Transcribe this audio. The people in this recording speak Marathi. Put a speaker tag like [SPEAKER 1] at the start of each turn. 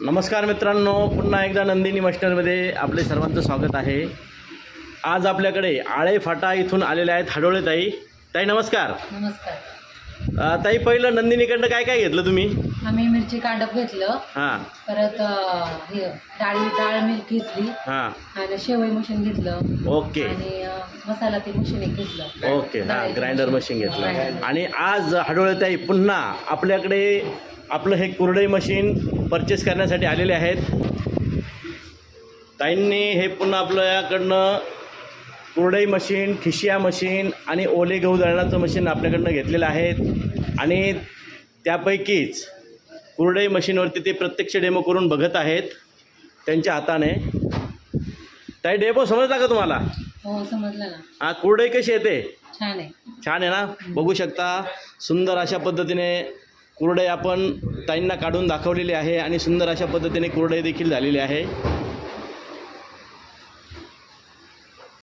[SPEAKER 1] नमस्कार मित्रांनो पुन्हा एकदा नंदिनी मशिनरीमध्ये आपले सर्वांचं स्वागत आहे. आज आपल्याकडे आळे फाटा इथून आलेले आहेत हाडोळे ताई. ताई नमस्कार.
[SPEAKER 2] नमस्कार.
[SPEAKER 1] अ, ताई पहिलं नंदिनीकडनं काय काय घेतलं तुम्ही?
[SPEAKER 2] आम्ही मिरची कांडप घेतलं.
[SPEAKER 1] हां.
[SPEAKER 2] परत अं, हे डाळी डाळ मिल्क घेतली.
[SPEAKER 1] हां.
[SPEAKER 2] आणि शेवई मशीन घेतलं.
[SPEAKER 1] ओके.
[SPEAKER 2] आणि अं, मसाला ते मशीन एक घेतलं.
[SPEAKER 1] ओके हां ग्राइंडर मशीन. घेतलं. आणि आज हाडोळे ताई पुन्हा आपल्याकडे आपलं हे कुरडई मशीन परचेस करण्यासाठी आलेले आहेत. ताईंनी हे पुन्हा आपल्याकडनं कुरडई मशीन खिशिया मशीन आणि ओले गहू दळण्याचं मशीन आपल्याकडनं घेतलेलं आहे आणि त्यापैकीच कुरडई मशीनवरती ते प्रत्यक्ष डेमो करून बघत आहेत. त्यांच्या हाताने. ताई डेमो समजला का तुम्हाला?
[SPEAKER 2] हो समजलं ना.
[SPEAKER 1] हा कुरडई कशी येते
[SPEAKER 2] छान आहे.
[SPEAKER 1] छान आहे ना? बघू शकता सुंदर अशा पद्धतीने कुरडई आपण ताईंना काढून दाखवलेली आहे आणि सुंदर अशा पद्धतीने कुरडई देखील झालेली आहे.